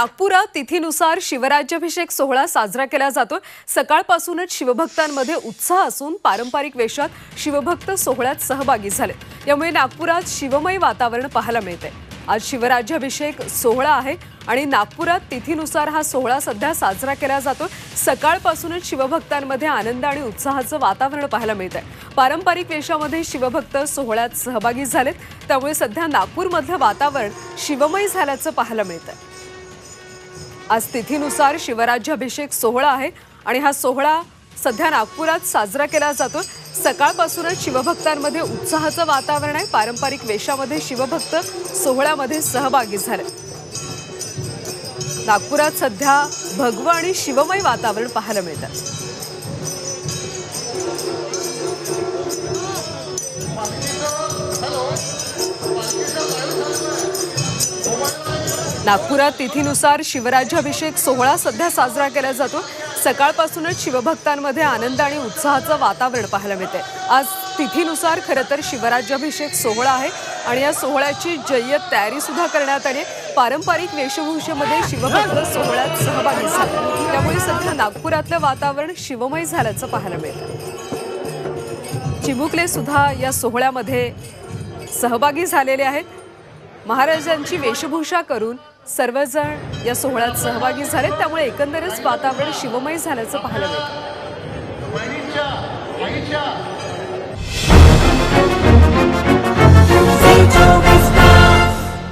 नागपुरात तिथीनुसार शिवराज्याभिषेक सोहळा साजरा केला जातो. सकाळपासूनच शिवभक्तांमध्ये उत्साह असून पारंपरिक वेशात शिवभक्त सोहळ्यात सहभागी झाले. यामुळे नागपुरात शिवमय वातावरण पाहायला मिळते. आज शिवराज्याभिषेक सोहळा आहे आणि नागपुरात तिथीनुसार हा सोहळा सध्या साजरा केला जातो. सकाळपासूनच शिवभक्तांमध्ये आनंद आणि उत्साहाचं वातावरण पाहायला मिळत आहे पारंपरिक वेशामध्ये शिवभक्त सोहळ्यात सहभागी झालेत. त्यामुळे सध्या नागपूरमधलं वातावरण शिवमय झाल्याचं पाहायला मिळतं आज तिथीनुसार शिवराज्याभिषेक सोहळा आहे आणि हा सोहळा सध्या नागपुरात साजरा केला जातो सकाळपासूनच शिवभक्तांमध्ये उत्साहाचं वातावरण आहे. पारंपरिक वेशामध्ये शिवभक्त सोहळ्यामध्ये सहभागी झाले. नागपुरात सध्या भगव आणि शिवमय वातावरण पाहायला मिळतं. नागपुरात तिथीनुसार शिवराज्याभिषेक सोहळा सध्या साजरा केला जातो. सकाळपासूनच शिवभक्तांमध्ये आनंद आणि उत्साहाचं वातावरण पाहायला मिळते. आज तिथीनुसार खरं तर शिवराज्याभिषेक सोहळा आहे आणि या सोहळ्याची जय्यत तयारी सुद्धा करण्यात आली पारंपरिक वेशभूषेमध्ये शिवभक्त सोहळ्यात सहभागी झाले. त्यामुळे सध्या नागपुरातलं वातावरण शिवमय झाल्याचं पाहायला मिळतं. चिमुकले सुद्धा या सोहळ्यामध्ये सहभागी झालेले आहेत. महाराजांची वेशभूषा करून सर्वजण या सोहळ्यात सहभागी झालेत. त्यामुळे एकंदरच वातावरण शिवमय झाल्याचं पाहायला मिळतं.